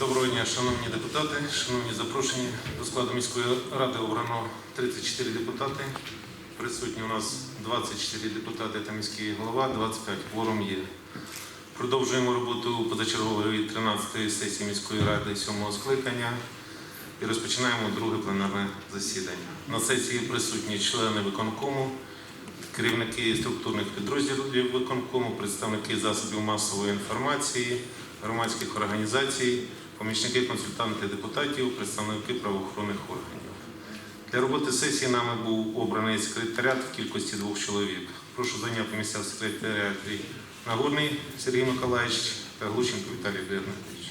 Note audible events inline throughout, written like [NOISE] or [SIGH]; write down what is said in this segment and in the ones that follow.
дня, шановні депутати, шановні запрошені до складу міської ради обрано 34 депутати. Присутні у нас 24 депутати та міський голова, 25 кворум є. Продовжуємо роботу позачергової 13-ї сесії міської ради 7-го скликання і розпочинаємо друге пленарне засідання. На сесії присутні члени виконкому, керівники структурних підрозділів виконкому, представники засобів масової інформації, громадських організацій, помічники, консультанти депутатів, представники правоохоронних органів. Для роботи сесії нами був обраний секретаріат в кількості двох чоловік. Прошу зайняти місця в секретаріаті Нагорний Сергій Миколаївич та Глученко Віталій Бернатович.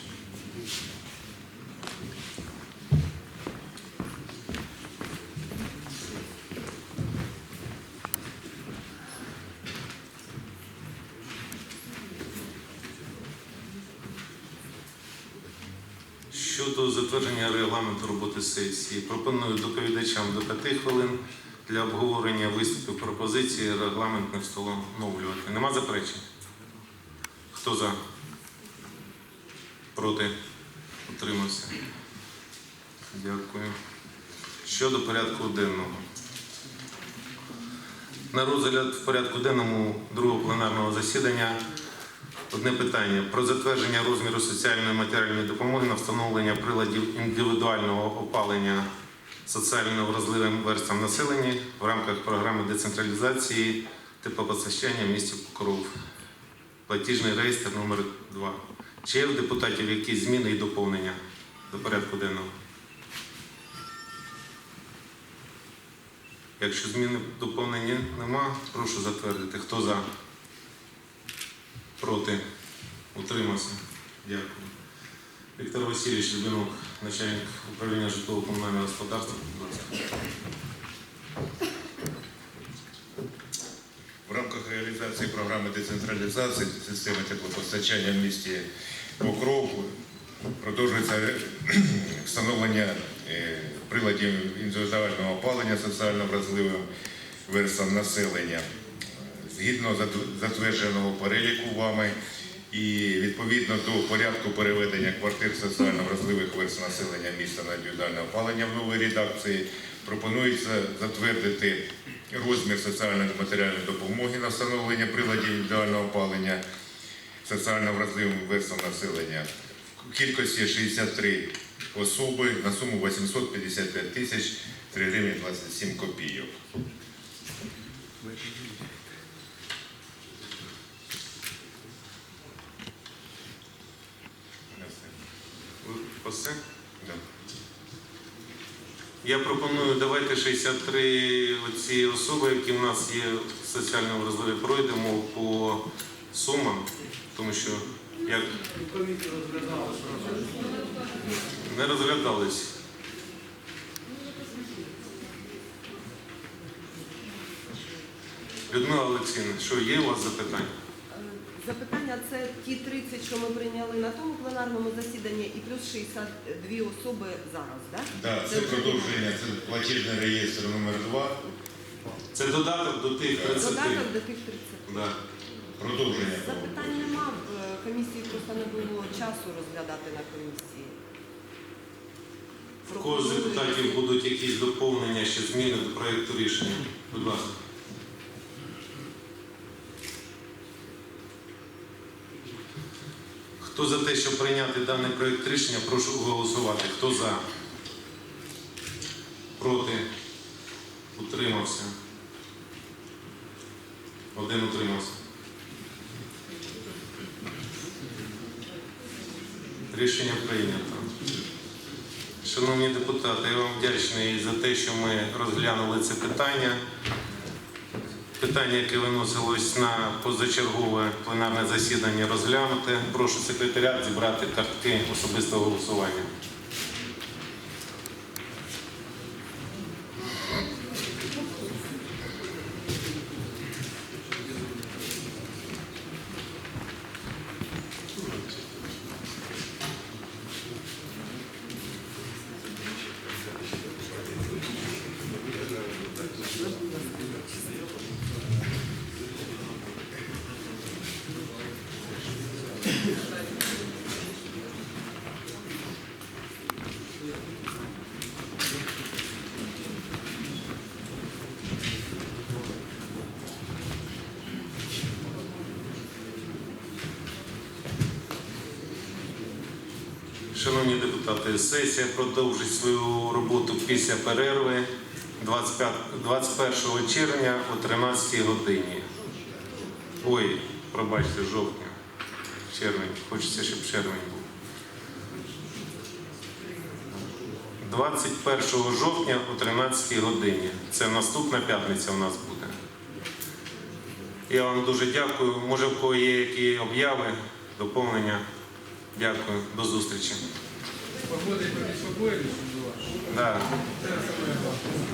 Щодо затвердження регламенту роботи сесії, пропоную доповідачам до 5 хвилин для обговорення виступів пропозиції регламент не встановлювати. Нема заперечень? Хто за? Проти? Утримався. Дякую. Щодо порядку денного. На розгляд в порядку денному другого пленарного засідання Одне питання про затвердження розміру соціальної матеріальної допомоги на встановлення приладів індивідуального опалення соціально вразливим верствам населення в рамках програми децентралізації теплопостачання в місті Покров. Платіжний реєстр номер 2 Чи є в депутатів якісь зміни і доповнення до порядку денного? Якщо зміни доповнення нема, прошу затвердити. Хто за? Проти? Утримався? Дякую. Віктор Васильович Любинок, начальник управління житлово-комунального господарства. В рамках реалізації програми децентралізації системи теплопостачання в місті Покров продовжується [CLEARS THROAT] встановлення е, приладів індивідуального опалення соціально вразливим верствам населення згідно затвердженого переліку вами і відповідно до порядку переведення квартир соціально вразливих верств населення міста на індивідуальне опалення в новій редакції пропонується затвердити розмір соціальної та матеріальної допомоги на встановлення приладів індивідуального опалення соціально вразливим верствам населення в кількості 63 особи на суму 855 тисяч 3 гривні 27 копійок. Я пропоную, давайте 63 оці особи, які в нас є в соціально вразливі, пройдемо по сумам, тому що як не розглядались. Людмила Олексійовна, що є у вас запитання? Запитання це ті 30, що ми прийняли на тому пленарному засіданні, і плюс 62 особи зараз, так? Да, це продовження, це платіжний реєстр номер 2 Це додаток до тих 30. Додаток до тих 30. Да. продовження. Запитань нема. В е, комісії просто не було часу розглядати на комісії. В кого з депутатів будуть якісь доповнення, ще зміни до проєкту рішення? Будь ласка. Хто за те, щоб прийняти даний проєкт рішення, прошу голосувати. Хто за? Проти? Утримався? Один утримався. Рішення прийнято. Шановні депутати, я вам вдячний за те, що ми розглянули це питання. Питання, яке виносилось на позачергове пленарне засідання, розглянути. Прошу секретаріат зібрати картки особистого голосування. Шановні депутати, сесія продовжить свою роботу після перерви 21 червня о 13 годині. Ой, пробачте, жовтня. Червень. Хочеться, щоб червень був. 21 жовтня о 13 годині. Це наступна п'ятниця у нас буде. Я вам дуже дякую. Може, в кого є які обяви, доповнення. Дякую. До зустрічі. Вас? Да. Это самое главное.